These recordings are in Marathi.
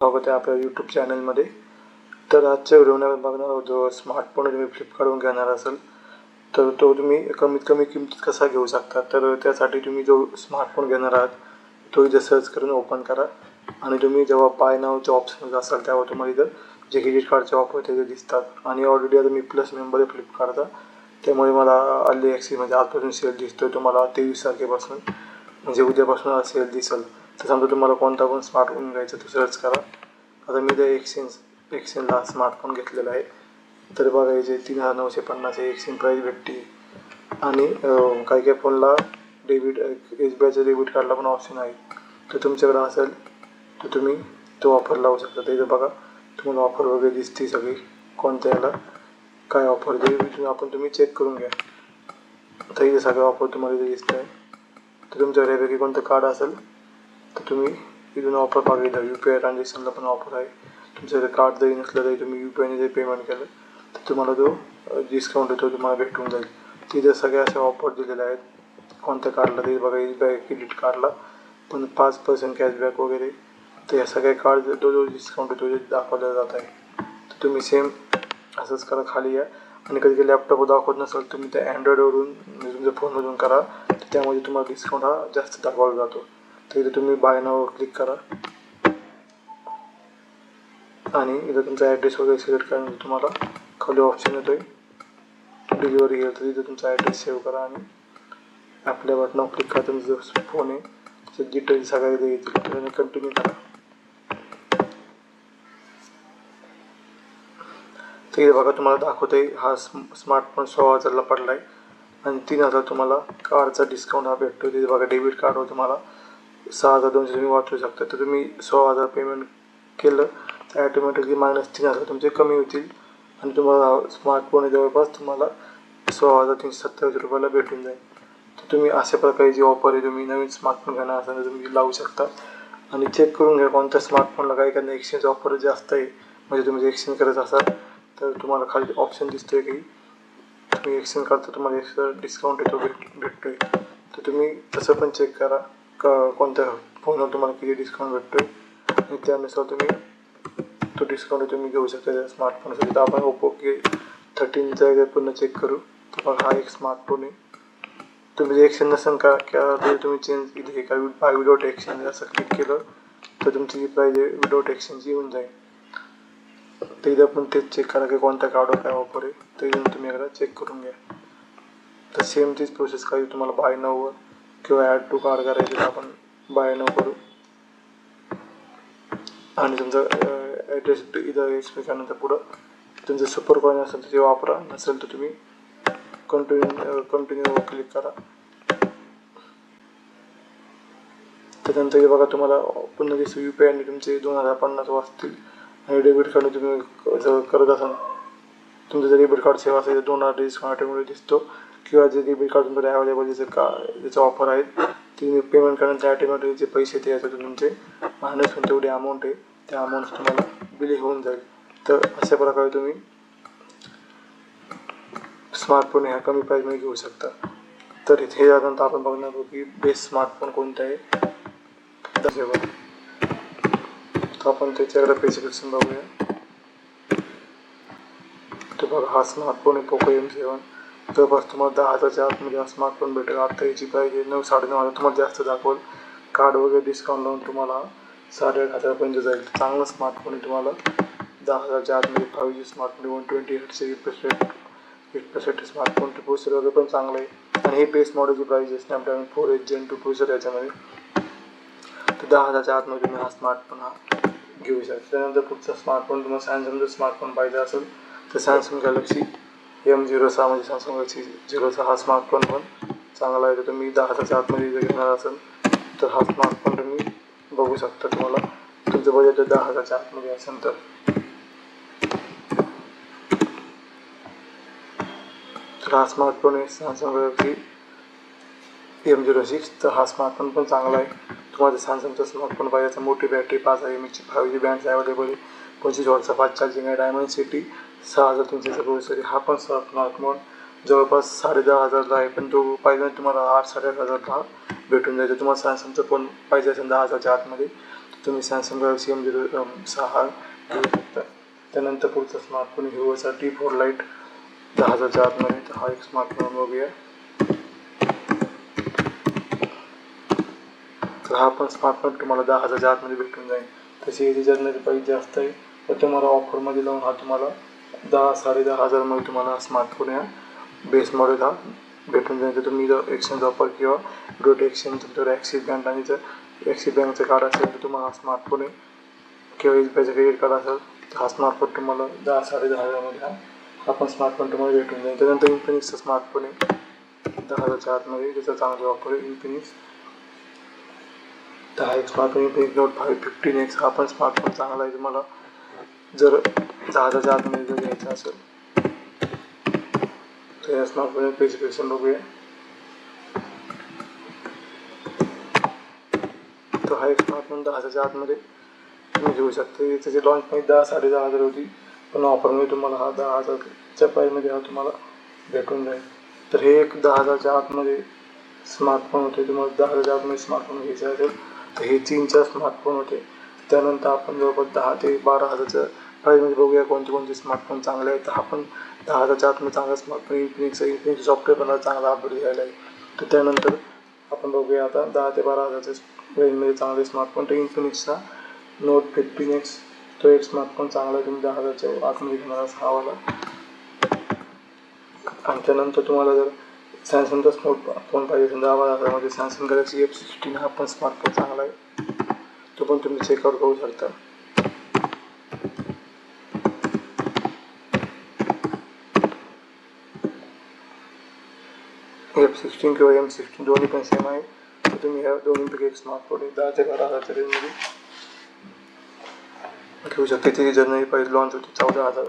स्वागत आहे आपल्या यूट्यूब चॅनलमध्ये तर आजच्या व्हिडिओने आपण बघणार आहोत जो स्मार्टफोन तुम्ही फ्लिपकार्टवरून घेणार असाल तर तो तुम्ही कमीत कमी किमतीत कसा घेऊ शकता? तर त्यासाठी तुम्ही जो स्मार्टफोन घेणार आहात तो इथे सर्च करून ओपन करा. आणि तुम्ही जेव्हा बाय नावचे ऑप्शन असाल तेव्हा तुम्हाला इथं जे क्रेडिट कार्डचे ऑफर ते दिसतात. आणि ऑलरेडी आता मी प्लस मेंबर आहे फ्लिपकार्टचा त्यामुळे मला अल्ली ॲक्सी म्हणजे आजपासून सेल दिसतो तुम्हाला तेवीस तारखेपासून म्हणजे उद्यापासून सेल दिसेल. तर समजा तुम्हाला कोणता पण स्मार्टफोन घ्यायचा तो सर्च करा. आता मी ते एक्सचेंज एक्सचेंजला स्मार्टफोन घेतलेला आहे. तर बघा याचे तीन हजार नऊशे पन्नास हे एक्सचेंज प्राईस भेटते. आणि काही काही फोनला डेबिट एस बी आयचं डेबिट कार्डला पण ऑप्शन आहे. तर तुमच्याकडे असेल तर तुम्ही तो ऑफर लावू शकता. तर इथं बघा तुम्हाला ऑफर वगैरे दिसते सगळी. कोणत्या याला काय ऑफर देईल आपण तुम्ही चेक करून घ्या. तर इथे सगळं ऑफर तुम्हाला इथे दिसतं आहे तर तुमच्याकडे यापैकी कोणतं कार्ड असेल तर तुम्ही इथून ऑफर बघितलं यू पी आय ट्रान्झॅक्शनला पण ऑफर आहे. तुमचं जर कार्ड जरी नसलं तरी तुम्ही यू पी आयने जरी पेमेंट केलं तर तुम्हाला जो डिस्काउंट येतो तुम्हाला भेटून जाईल. तिथे सगळ्या अशा ऑफर दिलेल्या आहेत. कोणत्या कार्डला तरी बघा एस बी आय क्रेडिट कार्डला पण पाच पर्सेंट कॅशबॅक वगैरे. तर या सगळ्या कार्ड जो जो डिस्काउंट येतो जे दाखवला जात आहे तर तुम्ही सेम असंच करा खाली या. आणि कधी कधी लॅपटॉप दाखवत नसेल तुम्ही त्या अँड्रॉइडवरून म्हणजे तुमच्या फोनमधून करा. तर त्यामध्ये तुम्हाला डिस्काउंट हा जास्त दाखवला जातो. तर इथे तुम्ही बाय नावर क्लिक करा. आणि इथं तुमचा ॲड्रेस वगैरे सिलेक्ट करण्यासाठी तुम्हाला खाली ऑप्शन येतो आहे डिलिव्हरी येईल तर इथे तुमचा ॲड्रेस सेव्ह करा आणि आपल्या बटनावर क्लिक करा. तुमचा जो फोन आहे त्याचे डिटेल्स सगळ्या इथे येतील. आणि कंटिन्यू करा. तर इथे बघा तुम्हाला दाखवते हा स्मार्टफोन सोळा हजारला पडला आहे आणि तीन हजार तुम्हाला कार्डचा डिस्काउंट हा भेटतो तिथे बघा डेबिट कार्डवर तुम्हाला सहा हजार दोनशे तुम्ही वाचू शकता. तर तुम्ही सोळा हजार पेमेंट केलं तर ॲटोमॅटिकली मायनस तीन हजार तुमचे कमी होतील. आणि तुम्हाला स्मार्टफोन जवळपास तुम्हाला सोळा हजार तीनशे सत्तावीस रुपयाला भेटून जाईल. तर तुम्ही अशा प्रकारे जी ऑफर आहे तुम्ही नवीन स्मार्टफोन घेणार असाल तर तुम्ही लावू शकता. आणि चेक करून घ्या कोणत्या स्मार्टफोनला काही एखादा एक्सचेंज ऑफर जास्त आहे म्हणजे तुम्ही एक्सचेंज करत असाल तर तुम्हाला खाली ऑप्शन दिसतोय की तुम्ही एक्सचेंज करता तुम्हाला एक्स्ट्रा डिस्काउंट येतो भेट भेटतो आहे तर तुम्ही तसं पण चेक करा. का कोणत्या फोनवर तुम्हाला किती डिस्काउंट भेटतोय? आणि त्यानुसार तुम्ही तो डिस्काउंट तुम्ही घेऊ शकता त्या स्मार्टफोनसाठी तर आपण ओप्पो के थर्टीनचा जर पूर्ण चेक करू. तर हा एक स्मार्टफोन आहे. तुम्ही जे एक्सचेंज नसेल का किंवा ते तुम्ही चेंज इथे का बाय विदाउट एक्सचेंज असं क्लिक केलं तर तुमची जी प्राईज आहे विदाउट एक्सचेंज येऊन जाईल. तर इथं पण तेच चेक करा की कोणत्या कार्डवर काय वापर आहे. तर इथून तुम्ही एकदा चेक करून घ्या. तर सेम तीच प्रोसेस काही तुम्हाला बाय नऊवर किंवा ॲड टू कार्ड करायचे तर आपण बाय न करू. आणि तुमचा ॲड्रेस इथं एक्सप्लेन केल्यानंतर पुढं तुमचं सुपर कॉइन असेल तर ते वापरा नसेल तर तुम्ही कंटिन्यू कंटिन्यूवर क्लिक करा. त्यानंतर हे बघा तुम्हाला पुन्हा दिसतं यू पी आयने तुमचे दोन हजार पन्नास वाचतील आणि डेबिट कार्ड तुम्ही जर करत असाल तुमचं जर डेबिट कार्ड सेवा असेल तर दोन हजार डिस्काउंट ऑटोमॅटिक दिसतो. किंवा जे डेबिट कार्ड तुमच्याकडे अवेलेबल जे का ज्याचं ऑफर आहे ते तुम्ही पेमेंट करण्याचे ॲटोमॅटिक जे पैसे ते याच्यातून तुमचे मायनस होऊन तेवढी अमाऊंट आहे. त्या अमाऊंट तुम्हाला बिल होऊन जाईल. तर अशा प्रकारे तुम्ही स्मार्टफोन ह्या कमी प्राईजमध्ये घेऊ शकता. तर इथे जाताना आपण बघणार आहोत की बेस्ट स्मार्टफोन कोणता आहे. तर आपण त्याच्याकडे स्पेसिफिकेशन बघूया. तर बघा हा स्मार्टफोन आहे पोको एम सेवन जवळपास तुम्हाला दहा हजारच्या आतमध्ये हा स्मार्टफोन भेटेल. आता याची प्राईज आहे नऊ साडेनऊ हजार. तुम्हाला जास्त दाखवल. कार्ड वगैरे डिस्काउंट लावून तुम्हाला साडेआठ हजारपर्यंत जाईल. चांगला स्मार्टफोन आहे तुम्हाला. दहा हजारच्या आतमध्ये five G smartphone one twenty एटचे refresh rate refresh rate smartphone processor वगैरे पण चांगलं आहे. आणि हे बेस्ट मॉडेलची प्राईज आहे. Snapdragon four H gen two processor याच्यामध्ये. तर दहा हजारच्या आतमध्ये तुम्ही हा स्मार्टफोन हा घेऊ शकता. त्यानंतर पुढचा स्मार्टफोन तुम्हाला सॅमसंगचा स्मार्टफोन पाहिजे असेल तर सॅमसंग गॅलेक्सी एम झिरो सहा म्हणजे सॅमसंग गॅलेक्सी झिरो सहा हा स्मार्टफोन पण चांगला आहे. तर तुम्ही दहा हजारच्या आतमध्ये जर घेणार असेल तर हा स्मार्टफोन तुम्ही बघू शकता तुम्हाला. तुमचं बजेट जर दहा हजारच्या आतमध्ये असेल तर. हा स्मार्टफोन आहे Samsung Galaxy M zero six तर हा स्मार्टफोन पण चांगला आहे. तुम्हाला सॅमसंगचा स्मार्टफोन पाहिजे तर मोठी बॅटरी पाच आहे एम एचची फायव्ह जी बँड्स अवेलेबल आहे. पंचवीस वॉटचा फास्ट चार्जिंग आहे डायमंड सिटी सहा हजार तीनशेचा प्रोसेसर हा पण स्मार्टफोन जवळपास साडे दहा हजारला आहे. पण तो पाहिजे म्हणजे तुम्हाला आठ साडेआठ हजारला भेटून जायचं तुम्हाला सॅमसंगचा फोन पाहिजे असेल दहा हजारच्या आतमध्ये तुम्ही सॅमसंग गॅलेक्सी एम झिरो सहा घेऊ शकता. त्यानंतर पुढचा स्मार्टफोन व्हिवोचा टी फोर लाइट दहा हजारच्या आतमध्ये. तर हा एक स्मार्टफोन बघूया. तर हा पण स्मार्टफोन तुम्हाला दहा हजारच्या आतमध्ये भेटून जाईल. तशी याची जर्नरी प्राईस जास्त आहे. तर तुम्हाला ऑफरमध्ये लावून हा तुम्हाला दहा साडे दहा हजारमध्ये तुम्हाला स्मार्टफोन या बेस मॉडेल हा. भेटून जाईल तर तुम्ही जर एक्सचेंज ऑफर किंवा रोट एक्सचेंज तुमच्याकडे ॲक्सिस बँक आणि जर ॲक्सिस बँकचं कार्ड असेल तर तुम्हाला हा स्मार्टफोन आहे. किंवा एस बी आयचं क्रेडिट कार्ड असेल तर हा स्मार्टफोन तुम्हाला दहा साडे दहा हजारमध्ये हा हा पण स्मार्टफोन तुम्हाला भेटून जाईल. त्यानंतर इन्फिनिक्सचा स्मार्टफोन आहे. दहा हजारच्या आतमध्ये त्याचा चांगला ऑफर आहे इन्फिनिक्स दहा एक smartphone Infinix note five fifteen X हा पण स्मार्टफोन चांगला आहे तुम्हाला. जर दहा हजारच्या आतमध्ये जर घ्यायचा असेल तर या स्मार्टफोन स्पेसिफिकेशन बघूया तर हा एक स्मार्टफोन दहा हजारच्या आतमध्ये तुम्ही घेऊ शकता त्याची लॉन्च प्राईस दहा साडे दहा हजार होती। पण ऑफरमध्ये तुम्हाला हा दहा हजारच्या प्राईजमध्ये हा तुम्हाला भेटून जाईल तर हे एक दहा हजारच्या आतमध्ये स्मार्टफोन होते तुम्हाला दहा हजारच्या आतमध्ये स्मार्टफोन घ्यायचे असेल तर हे चीनचा स्मार्टफोन होते। त्यानंतर आपण जवळपास दहा ते बारा हजारचं प्राईजमध्ये बघूया कोणते कोणते स्मार्टफोन चांगले आहेत तर आपण दहा हजारच्या आतमध्ये चांगला स्मार्टफोन इन्फिनिक्स इन्फिनिक्स सॉफ्टवेअर पण चांगला अपडेट घ्यायला आहे तर त्यानंतर आपण बघूया हो आता दहा ते बारा हजारच्या रेंजमध्ये चांगले स्मार्टफोन तर इन्फिनिक्सचा नोट फिफ्टीन एक्स तो एक स्मार्टफोन चांगला आहे तुम्ही दहा हजारच्या आतमध्ये घेणार हा वाला. आणि त्यानंतर तुम्हाला जर सॅमसंगचा स्मार्टफोन पाहिजे असेल दहा बारा हजारामध्ये सॅमसंग गॅलेक्सी एफ सिक्स्टीन हा पण स्मार्टफोन चांगला आहे. तो पण तुम्ही चेकआउट करू शकता. एफ सिक्स्टीन किंवा एम सिक्स्टीन दोन्ही पण सेम आहे. तर तुम्ही या दोन्हीपैकी एक स्मार्टफोन दहा ते बारा हजारच्या रेंजमध्ये घेऊ शकता. त्याची जर्नरी प्राईस लॉन्च होती चौदा हजार.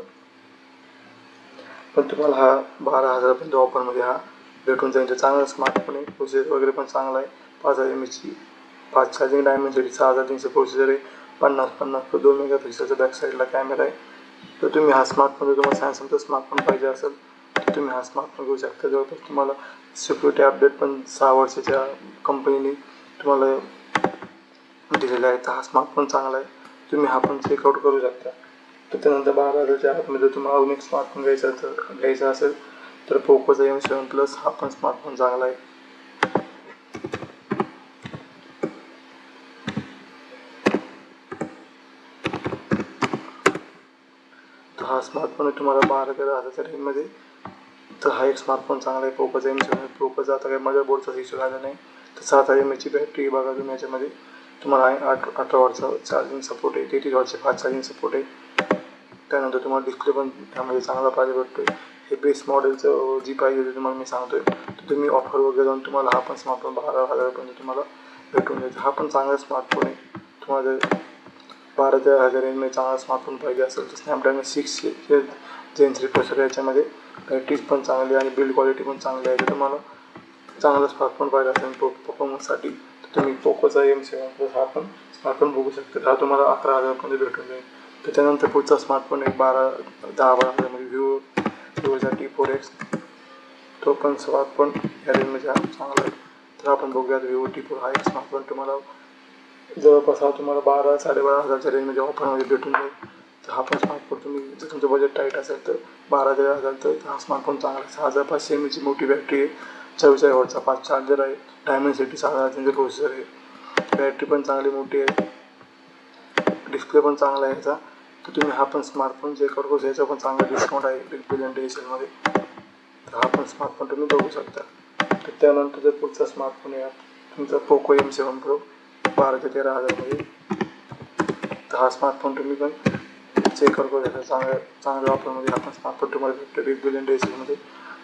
पण तुम्हाला हा बारा हजारपर्यंत ऑफरमध्ये हा भेटून जाईल. चांगला स्मार्टफोन आहे. प्रोसेसर वगैरे पण चांगला आहे. पाच हजार एम एचची पाच चार्जिंग डायमेंसिटी सहा हजार तीनशे प्रोसेसर आहे. पन्नास पन्नास दोन मेगा पिक्सलचा बॅक साईडला कॅमेरा आहे. तर तुम्ही हा स्मार्टफोन जर तुम्हाला सॅमसंगचा स्मार्टफोन पाहिजे असेल तुम्ही हा स्मार्टफोन घेऊ शकता. जवळपास तुम्हाला सिक्युरिटी अपडेट पण सहा वर्षाच्या कंपनीने तुम्हाला दिलेला आहे. तर हा स्मार्टफोन चांगला आहे. तुम्ही हा पण चेकआउट करू शकता. तर त्यानंतर बारा हजारच्या आतमध्ये तुम्हाला अजून एक स्मार्टफोन घ्यायचा तर घ्यायचा असेल तर पोकोचा एम सेवन प्लस हा पण स्मार्टफोन चांगला आहे. हा स्मार्टफोन तुम्हाला बारा ते हजारच्या रेंजमध्ये तर हा एक स्मार्टफोन चांगला आहे. पोकोचा एम सेवन पोकोचा आता काही माझ्या बोर्डचा इश्यू झाला नाही. तर सात हजार एम एची बॅटरी बघा तुम्ही याच्यामध्ये. तुम्हाला आहे आठ अठरा वॉटचा चार्जिंग सपोर्ट आहे. तेहतीस वॉटचे फास्ट चार्जिंग सपोर्ट आहे. त्यानंतर तुम्हाला डिस्प्ले पण त्यामध्ये चांगला पाहिजे भेटतो आहे हे बेस मॉडेलचं जी पाहिजे होती तुम्हाला मी सांगतो आहे तर तुम्ही ऑफर वगैरे जाऊन तुम्हाला हा पण स्मार्टफोन बारा हजारापर्यंत तुम्हाला भेटून जाईल. हा पण चांगला स्मार्टफोन आहे. तुम्हाला जर बारा ते हजार रेंजमध्ये चांगला स्मार्टफोन पाहिजे असेल तर स्नॅपड्रॅगन सिक्स हे जेन थ्री प्रोसेसर याच्यामध्ये बॅटरीज पण चांगली आणि बिल्ड क्वालिटी पण चांगली आहे. तर तुम्हाला चांगला स्मार्टफोन पाहिजे असेल पो परफॉर्मन्ससाठी तर तुम्ही पोकोचा एम सेवन प्लस हा पण स्मार्टफोन बघू शकता. हा तुम्हाला अकरा हजारमध्ये भेटून जाईल. त्याच्यानंतर पुढचा स्मार्टफोन एक बारा दहा बारा हजारमध्ये व्ह्यू व्ह्यूचा टी फोर एक्स तो पण स्मार्टफोन या रेंजमध्ये हा चांगला आहे. तर आपण बघूयात व्हिवो टी फोर हा एक स्मार्टफोन तुम्हाला जवळपास हा तुम्हाला बारा साडेबारा हजारच्या रेंजमध्ये ऑफरमध्ये भेटून जाईल. हा पण स्मार्टफोन तुम्ही जर तुमचं बजेट टाईट असेल तर बारा हजार हजार तर हा स्मार्टफोन चांगला आहे. सहा हजार पाचशे एम एची मोठी बॅटरी आहे. चव्वेचाळीस वॉटचा पाच चार्जर आहे. डायमंड सिटी सहा हजार त्यांचे प्रोसेसर आहे. बॅटरी पण चांगली मोठी आहे. डिस्प्ले पण चांगला आहे याचा. तर तुम्ही हा पण स्मार्टफोन जे करू याचा पण चांगला डिस्काउंट आहे बिग बिलियन तर हा पण स्मार्टफोन तुम्ही बघू शकता. तर त्यानंतर जर पुढचा स्मार्टफोन या तुमचा पोको एम सेवन प्रो बारा ते तेरा हजारमध्ये. तर हा स्मार्टफोन तुम्ही पण चेक करू शकता चांगल्या चांगल्या ऑफरमध्ये आपण स्मार्टफोन तुम्हाला भेटतो बिग बिलियन डेशनमध्ये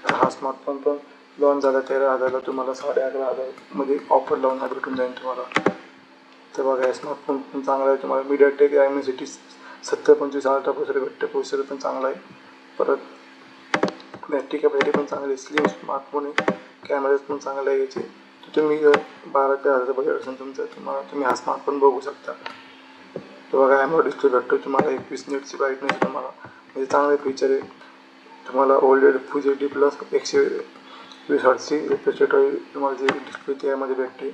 तर हा स्मार्टफोन पण लॉन्च झाला तेरा हजारला तुम्हाला साडे अकरा हजारमध्ये ऑफर लावून हा भेटून जाईल तुम्हाला. तर बघा हे स्मार्टफोन पण चांगला आहे तुम्हाला मीडिया टेक एम सिटी सत्तर पंचवीस अल्ट्रा प्रोसेसर भेटते प्रोसेसर पण चांगला आहे. परत बॅटरी कॅपॅसिटी पण चांगली आहे स्लिम स्मार्टफोन आहे कॅमेराज पण चांगले आहे याचे. तर तुम्ही जर बारा ते हजार बजेट असेल तुमचं तुम्हाला तुम्ही हा स्मार्टफोन बघू शकता. तर बघा ॲमो डिस्प्ले भेटतो तुम्हाला एकवीस मिनिटची ब्राईटनेस तुम्हाला म्हणजे चांगले फीचर आहे. तुम्हाला ओल्डेड फू जी डी प्लस एकशे वीस हर्टची रिफ्रेजरेटर तुम्हाला जे डिस्प्ले त्यामध्ये भेटते.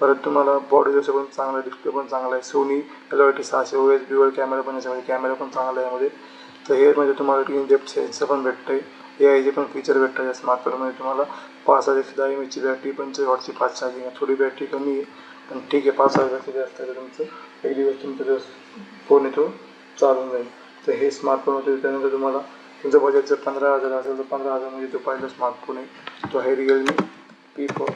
परत तुम्हाला बॉडी जसं पण चांगला डिस्प्ले पण चांगला आहे. सोनी एल आय टी सहाशे ओ एस बी वर कॅमेरा पण याच्यामध्ये कॅमेरा पण चांगला आहे यामध्ये. तर हे म्हणजे तुम्हाला इन डेप्थ सेन्सर पण भेटतं आहे ए आयचे पण फीचर भेटतं या स्मार्टफोनमध्ये तुम्हाला. पाच हजार एकशे दहा एम एचची बॅटरी पंचवीस वॉटची फास्ट चार्जिंग आहे. थोडी बॅटरी कमी आहे पण ठीक आहे पाच हजारपेक्षा जास्त आहे तुमचं. एक दिवस तुमचा दिवस फोन येतो चालून जाईल. तर हे स्मार्टफोन होते त्यानंतर तुम्हाला तुमचं बजेट जर पंधरा हजार असेल तर पंधरा हजारमध्ये म्हणजे तो पहिला स्मार्टफोन आहे. तो आहे रिअलमी पी फोर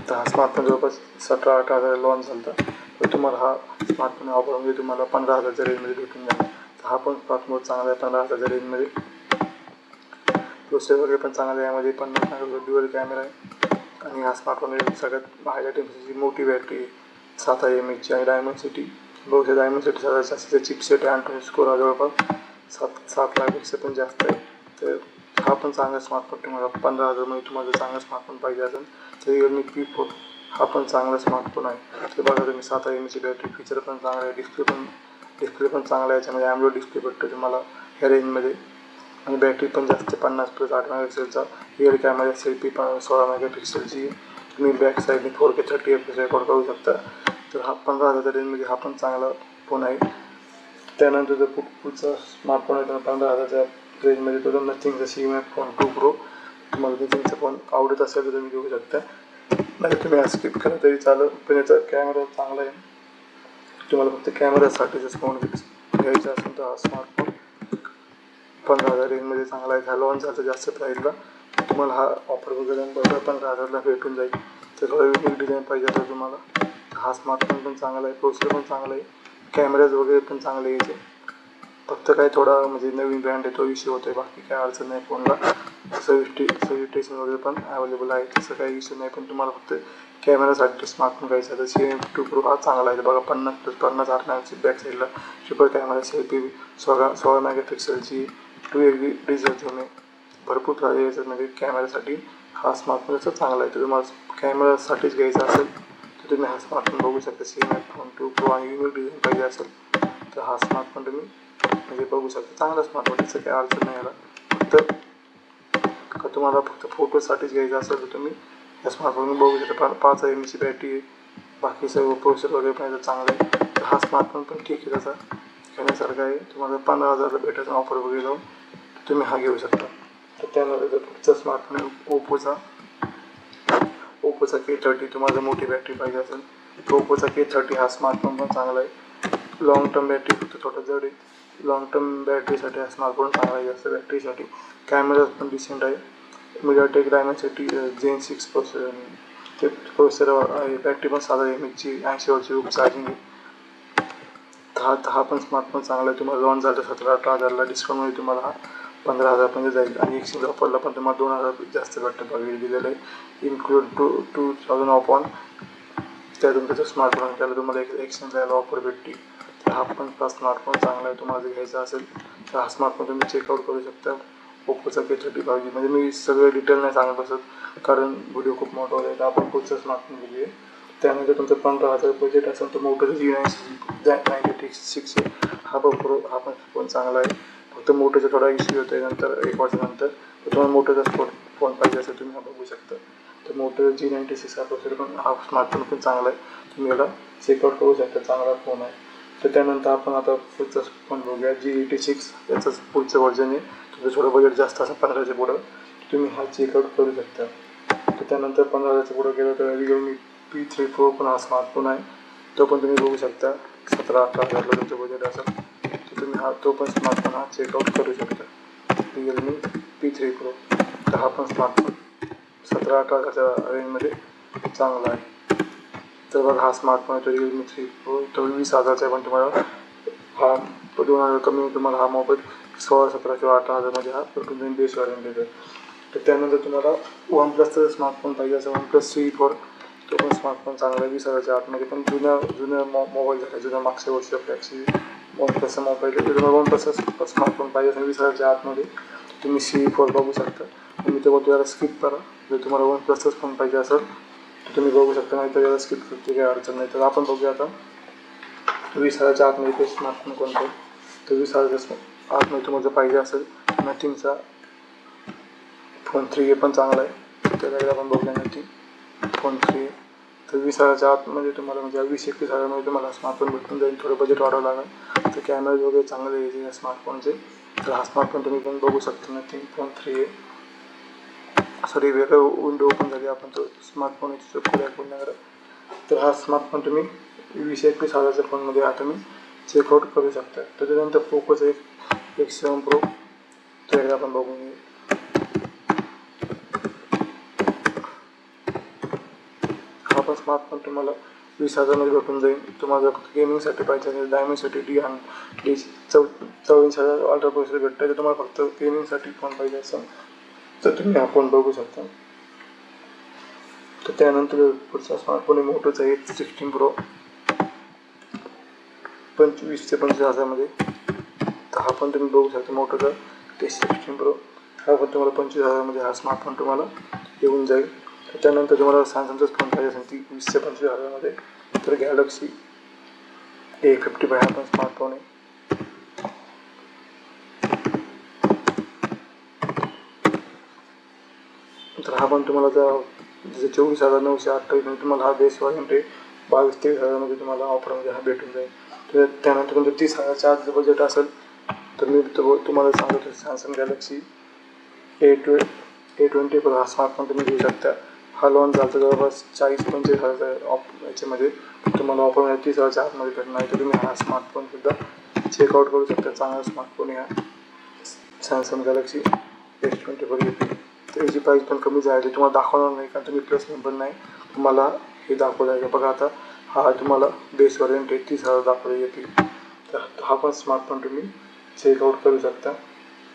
तर हा स्मार्टफोन जवळपास सतरा अठरा हजार लॉन्च झाला तर तुम्हाला हा स्मार्टफोन ऑफरमध्ये म्हणजे तुम्हाला पंधरा हजारच्या रेंजमध्ये भेटून जाईल. तर हा पण स्मार्टफोन चांगला आहे पंधरा हजारच्या रेंजमध्ये प्रोसेसर वगैरे पण चांगला आहे यामध्ये पन्नास मेगापिक्सल ड्युअल कॅमेरा आहे. आणि हा स्मार्टफोन सगळ्यात हायलाइट जी मोठी बॅटरी आहे. सात एम एचची आणि डायमंड सिटी बहुतेक डायमंड सिटी सगळ्यात जास्त चिपसेट आहे. अँट्रोनिक स्कोर हा जवळपास. सात सात लाखपेक्षा पण जास्त आहे. तर हा पण चांगला स्मार्टफोन तुम्हाला पंधरा हजारमध्ये तुम्हाला चांगला स्मार्टफोन पाहिजे असेल तर रिअलमी पी फोर हा पण चांगला स्मार्टफोन आहे. तर बघा तुम्ही सात एम एचची बॅटरी फीचर पण चांगलं आहे. डिस्प्ले पण डिस्प्ले पण चांगला आहे. याच्यामध्ये ॲम्ब्रो डिस्प्ले भेटतो तुम्हाला ह्या रेंजमध्ये आणि बॅटरी पण जास्त पन्नास प्लस आठ मेगापिक्सेलचा रिअल कॅमेरा सेल्फी पण सोळा मेगापिक्सेलची तुम्ही बॅक साईडने four K thirty F record करू शकता. तर हा पंधरा हजारच्या रेंजमध्ये हा पण चांगला फोन आहे. त्यानंतर जर पुढचा स्मार्टफोन आहे तर पंधरा हजारच्या रेंजमध्ये तो तर नथिंगचा C M phone two pro तुम्हाला नथिंगचा फोन आवडत असेल तर तुम्ही घेऊ शकता. नाही तुम्ही हा स्किप करा तरी चालेल. पण याचा कॅमेरा चांगला आहे. तुम्हाला फक्त कॅमेऱ्यासाठीच फोन घ्यायचा असेल तर हा स्मार्टफोन पंधरा हजार रेंजमध्ये चांगला आहे. हा लॉन्च झाला जास्त प्राईजला तुम्हाला हा ऑफर वगैरे बघा पंधरा भेटून जाईल. तर थोडा डिझाईन पाहिजे असेल तुम्हाला. हा स्मार्टफोन पण चांगला आहे प्रोसेसर पण चांगला आहे कॅमेराज वगैरे पण चांगले यायचे. फक्त काय थोडा म्हणजे नवीन ब्रँड आहे तो इश्यू होतो आहे बाकी काय अडचण नाही फोनला. सर्विस सर्विस वगैरे पण अवेलेबल आहे तसं काही इश्यू नाही पण तुम्हाला फक्त कॅमेरासाठी स्मार्टफोन घ्यायचा तर सी एम टू प्रो हा चांगला आहे बघा पन्नास प्लस पन्नास आठ मेगाची बॅक साईडला सुपर कॅमेरा सेल्फी सोळा सोळा मेगापिक्सलची टू एच डी डिझेल आहे. भरपूर फायदे याच्यामध्ये कॅमेऱ्यासाठी हा स्मार्टफोन याचा चांगला आहे. तर तुम्हाला कॅमेरासाठीच घ्यायचा असेल तर तुम्ही हा स्मार्टफोन बघू शकता. C M phone two pro आणि युनिक डिझाईन पाहिजे असेल तर हा स्मार्टफोन तुम्ही म्हणजे बघू शकता. चांगला स्मार्टफोन त्याचं काही अडचण नाही आला फक्त का तुम्हाला फक्त फोटोसाठीच घ्यायचा असेल तर तुम्ही या स्मार्टफोन बघू शकता. पा पाच एम एची बॅटरी आहे. बाकी सर्व प्रोसेसर वगैरे पण याचा चांगला आहे. तर हा स्मार्टफोन पण ठीक आहे. त्याचा घेण्यासारखा आहे. तुम्हाला पंधरा हजारला भेटायचा ऑफर वगैरे लावून तुम्ही हा घेऊ शकता. तर त्यानंतर जर स्मार्टफोन आहे ओप्पोचा. ओप्पोचा के थर्टी तुम्हाला मोठी बॅटरी पाहिजे असेल तर ओप्पोचा के थर्टी हा स्मार्टफोन पण चांगला आहे. लॉंग टर्म बॅटरी फक्त थोडं जड आहे. लॉंग टर्म बॅटरीसाठी हा स्मार्टफोन चांगला आहे जास्त बॅटरीसाठी कॅमेरा पण डिसेंट आहे. मीडियाटेक डायमंडसाठी जेन सिक्स प्रोसेसर ते प्रोसेसर आहे बॅटरी पण साधा एम एचची ऐंशी वरची खूप चार्जिंग आहे. हा हा पण स्मार्टफोन चांगला आहे तुम्हाला लॉन्च झालं सतरा अठरा हजारला डिस्काउंटमध्ये तुम्हाला हा पंधरा हजारपर्यंत जाईल. आणि एक्सचेंज ऑफरला पण तुम्हाला दोन हजार जास्त भेटतं वगैरे दिलेलं आहे. Include two two thousand off on त्यातून त्याचं स्मार्टफोन त्याला तुम्हाला एक एक्सचेंज द्यायला ऑफर भेटते. तर हा पण हा स्मार्टफोन चांगला आहे तुम्हाला जर घ्यायचा असेल तर हा स्मार्टफोन तुम्ही चेकआउट करू शकता. ओप्पोचा के थर्टी फाय जी म्हणजे मी सगळे डिटेल नाही सांगत बसत कारण व्हिडिओ खूप मोठा होता तर आपण पुढचा स्मार्टफोन घेऊया. त्यानंतर तुमचं पंधरा हजार बजेट असेल तर मोठं जी नाईन नाईन्टी सिक्स हा पण प्रो हा पण फोन चांगला आहे. फक्त मोठ्याचा थोडा इश्यू होतो आहे नंतर एक वर्षानंतर तर तुम्हाला मोटरचा स्पोर्ट फोन पाहिजे असेल तुम्ही हा बघू शकता. तर मोटर जी नाईन्टी सिक्स हा प्रोसेसर पण हा स्मार्टफोन पण चांगला आहे. तुम्ही याला चेकआउट करू शकता चांगला फोन आहे. तर त्यानंतर आपण आता पुढचा फोन बघूया. जी एटी सिक्स याचंच पुढचं वर्जन आहे. तुमचं थोडं बजेट जास्त असं पंधरा हजारच्या पुढं तुम्ही हा चेकआउट करू शकता. तर त्यानंतर पंधरा हजारच्या पुढं गेलं तर रिअलमी पी थ्री प्रो पण हा स्मार्टफोन आहे. तो पण तुम्ही बघू शकता. सतरा अठरा हजारला तुमचं बजेट असेल. हा तो पण स्मार्टफोन हा चेकआउट करू शकता. रिअलमी पी थ्री प्रो तर हा पण स्मार्टफोन सतरा अठरा हजारच्या रेंजमध्ये चांगला आहे. तर बघा हा स्मार्टफोन येतो रिअलमी थ्री प्रो तो वीस हजारचा आहे पण तुम्हाला हा दोन हजार कमी तुम्हाला हा मोबाईल सोळा सतरा किंवा अठरा हजारमध्ये हा तुम्ही जाईल बेस वॅरंटी देतो तर त्यानंतर तुम्हाला वन प्लसचा स्मार्टफोन पाहिजे असं वन प्लस सी फोर तो पण स्मार्टफोन चांगला आहे. वीस हजारच्या आतमध्ये पण जुन्या जुन्या मो मोबाईल झाला जुन्या मागच्या वर्षी फ्लॅक्सी वन प्लसचा मोबाईल आहे तुम्हाला वन प्लसचा स्मार्टफोन पाहिजे असेल वीस हजारच्या आतमध्ये तुम्ही सी फोर बघू शकता। तुम्ही तेव्हा त्याला स्किप करा। जर तुम्हाला वन प्लसचाच फोन पाहिजे असेल तर तुम्ही बघू शकता नाही तर याला स्किप करते काही अडचण नाही. तर आपण बघूया आता। वीस हजारच्या आतमध्ये ते स्मार्टफोन कोणतं? आहे तर वीस हजारच्या आतमध्ये तुम्हाला जर पाहिजे असेल नथिंगचा फोन थ्री ए पण चांगला आहे. त्याला आपण बघूया नथिंग फोन थ्री ए. तर वीस हजाराच्या आतमध्ये म्हणजे तुम्हाला म्हणजे वीस एकवीस हजारामध्ये तुम्हाला स्मार्टफोन भेटून जाईल. थोडं बजेट वाढवावं लागेल. तर कॅमेरे वगैरे चांगले यायचे या स्मार्टफोनचे तर हा स्मार्टफोन तुम्ही पण बघू शकता. तीन फोन थ्री आहे. सॉरी वेगळं विंडो ओपन झाली. आपण तो स्मार्टफोन खोल्या खोलण्याकडे तर हा स्मार्टफोन तुम्ही वीस एकवीस हजारच्या फोनमध्ये हा तुम्ही चेकआउट करू शकता. त्याच्यानंतर पोकोचं एक एक सेवन प्रो तो एकदा आपण बघून घेऊ हा पण स्मार्टफोन तुम्हाला वीस हजारमध्ये भेटून जाईल. तुम्हाला जर फक्त गेमिंगसाठी पाहिजे असेल डायमिंगसाठी डी आणि डी चौ चौवीस हजार अल्ट्रा प्रोसेसर भेटतं तर तुम्हाला फक्त गेमिंगसाठी फोन पाहिजे असेल. तर तुम्ही हा फोन बघू शकता. तर त्यानंतर पुढचा स्मार्टफोन आहे मोटोचा आहे सिक्स्टीन प्रो पंचवीस ते पंचवीस हजारमध्ये. तर हा पण तुम्ही बघू शकता मोटोचा ते सिक्स्टीन प्रो हा पण तुम्हाला पंचवीस हजारमध्ये हा स्मार्टफोन तुम्हाला येऊन जाईल. त्याच्यानंतर तुम्हाला सॅमसंगचाच फोन पाहिजे असेल ती वीस ते पंचवीस हजारामध्ये तर गॅलक्सी ए फिफ्टी फाय हा पण स्मार्टफोन आहे. तर हा पण तुम्हाला जर जसं चोवीस हजार नऊशे अठ्ठावीसमध्ये तुम्हाला हा बेस व्हॅरियंट आहे. बावीस तेवीस हजारामध्ये तुम्हाला ऑफरमध्ये हा भेटून जाईल. तर त्यानंतर तुमचं तीस हजारच्या आत जर बजेट असेल तर मी तुम्हाला सांगतो सॅमसंग गॅलक्सी ए ट्वे ए ट्वेंटी पण हा स्मार्टफोन तुम्ही घेऊ शकता. हा लोन झाला तर जवळपास चाळीस पंचवीस हजार ऑफ याच्यामध्ये. तुम्हाला ऑफर मिळेल तीस हजारच्या आतमध्ये भेटणार आहे. तर तुम्ही हा स्मार्टफोनसुद्धा चेकआउट करू शकता. चांगला स्मार्टफोन या Samsung Galaxy S twenty four घेतली. तर याची प्राईस पण कमी झाली. तुम्हाला दाखवणार नाही कारण तुम्ही प्लस मेंबर नाही. तुम्हाला हे दाखवलं आहे. बघा आता हा तुम्हाला बेस व्हॅरियंट आहे. तीस हजार दाखवले येतील. तर हा पण स्मार्टफोन तुम्ही चेकआउट करू शकता.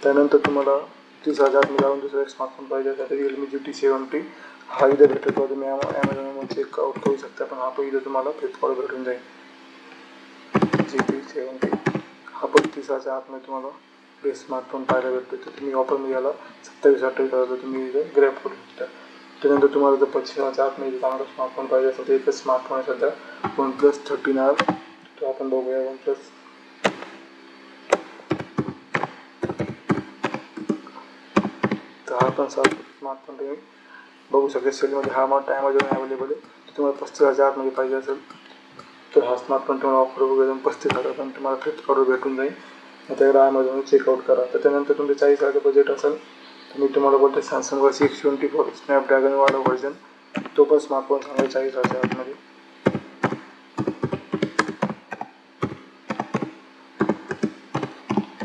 त्यानंतर तुम्हाला तीस हजारमध्ये जाऊन दुसरा एक स्मार्टफोन पाहिजे त्यासाठी रिअलमी जी टी सेवन्टी हा इथं भेटतो तुम्ही ॲमेझॉनवर चेकआउट करू शकता पण हा पण इथं तुम्हाला फ्लिपकार्ट भेटून जाईल. जी पी सेवन्टी हा पण आतमध्ये तुम्हाला बेस्ट स्मार्टफोन पाहायला भेटतो. तर तुम्ही ऑफरमध्ये याला सत्तावीस अठ्ठावीस हजार तुम्ही इथं ग्रॅप करू शकता. त्यानंतर तुम्हाला जर पच्चीस हजारच्या आतमध्ये चांगला स्मार्टफोन पाहिजे असेल तर एकच स्मार्टफोन आहे सध्या. वन प्लस थर्टीन आर तो आपण बघूया वन प्लस तर हा पण स्मार्टफोन तुम्ही बघू शकते सेलमध्ये हा मात्र ॲमेझॉन अवेलेबल आहे. तुम्हाला पस्तीस हजार आतमध्ये पाहिजे असेल तर हा स्मार्टफोन तुम्हाला ऑफर वगैरे पस्तीस हजार पण तुम्हाला फ्लिपकार्टवर भेटून जाईल. त्याकडे ॲमेझॉनवर चेकआउट करा. तर त्यानंतर चाळीस हजार बजेट असेल तर मी तुम्हाला बोलतो सॅमसंगवर सिक्स ट्वेंटी फोर स्नॅपड्रॅगनवाला व्हर्जन तो पण स्मार्टफोन चांगला चाळीस हजार आतमध्ये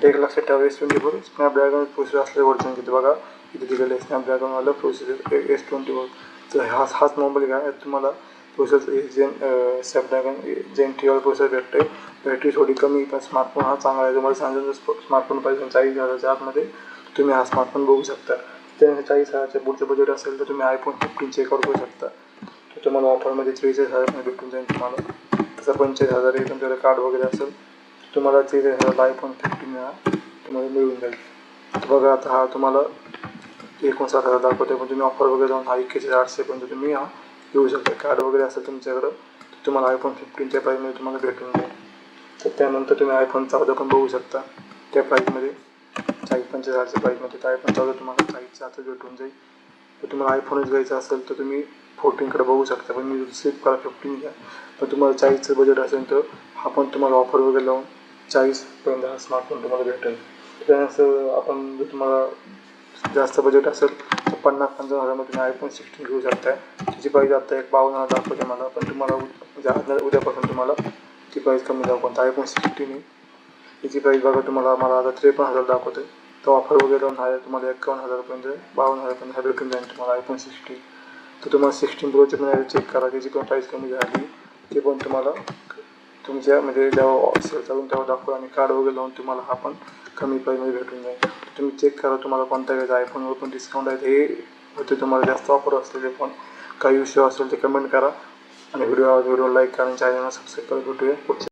एक लाख ठेवा ट्वेंटी फोर स्नॅपड्रॅगन प्रोसेसर असलेलं व्हर्जन घेते बघा. दिलेलं आहे स्नॅपड्रॅगनवालं प्रोसेसर एस ट्वेंटी वन तर हा हाच मोबाईल घ्या. तुम्हाला processor gen Snapdragon gen T processor भेटते बॅटरी थोडी कमी पण स्मार्टफोन हा चांगला आहे. तुम्हाला सांगितलं स्मार्टफोन पाहिजे चाळीस हजारच्या आतमध्ये तुम्ही हा स्मार्टफोन बघू शकता. त्यानंतर चाळीस हजारच्या पुढचं बजेट असेल तर तुम्ही आयफोन फिफ्टीन चेकआउट करू शकता. तर तुम्हाला ऑफरमध्ये त्रेचाळीस हजारमध्ये भेटून जाईल तुम्हाला. तसं पंचेचाळीस हजार आहे तुमच्याकडे कार्ड वगैरे असेल तुम्हाला त्रेचाळीस हजार आयफोन फिफ्टीन हा तुम्हाला मिळून जाईल. बघा आता हा तुम्हाला एकोणसाठ हजार दाखवते पण तुम्ही ऑफर वगैरे जाऊन हा आठशे आठशेपर्यंत तुम्ही हा घेऊ शकता. कार्ड वगैरे असेल तुमच्याकडं तर तुम्हाला आयफोन फिफ्टीनच्या प्राईजमध्ये तुम्हाला भेटून जाईल. तर त्यानंतर तुम्ही आयफोन चौदा पण बघू शकता. त्या प्राईजमध्ये चाळीस पंचवीस हजारच्या प्राईजमध्ये तर आयफोन चौदा तुम्हाला चाळीसच्या आतच भेटून जाईल. तर तुम्हाला आयफोनच घ्यायचा असेल तर तुम्ही फोर्टीनकडे बघू शकता. पण मी स्लिप करा फिफ्टीन घ्या. पण तुम्हाला चाळीसचं बजेट असेल तर हा पण तुम्हाला ऑफर वगैरे लावून चाळीसपर्यंत हा स्मार्टफोन तुम्हाला भेटेल. त्यानंतर आपण जर तुम्हाला जास्त बजेट असेल तर पन्नास पंचावन्न हजारमध्ये तुम्ही आयफोन सिक्स्टीन घेऊ शकताय. त्याची प्राईज आता एक बावन्न हजार दाखवते मला पण तुम्हाला उद्या उद्यापासून तुम्हाला ती प्राईज कमी दाखवते. आयफोन सिक्स्टीन त्याची प्राईज बघा तुम्हाला मला आता त्रेपन्न हजार दाखवते. तर ऑफर वगैरे लावून आहे तुम्हाला एकावन्न हजारपर्यंत बावन्न हजारपर्यंत हा भेटून जाईल तुम्हाला आयफोन सिक्स्टीन तर तुम्हाला सिक्स्टीन प्रोचे पण चेक करा त्याची पण प्राईस कमी झाली. ते पण तुम्हाला तुमच्या म्हणजे जेव्हा सेल चालून तेव्हा दाखवा आणि कार्ड वगैरे लावून तुम्हाला हा पण कमी प्राईजमध्ये भेटून जाईल. तुम्ही चेक करा तुम्हाला कोणत्या घ्यायचा आयफोनवर पण डिस्काउंट आहे हे. होते तुम्हाला जास्त ऑफर असलेले पण काही विषय असेल ते कमेंट करा. आणि व्हिडिओ व्हिडिओ लाईक करा आणि चॅनलला सबस्क्राईब करा. भेटूया पुढच्या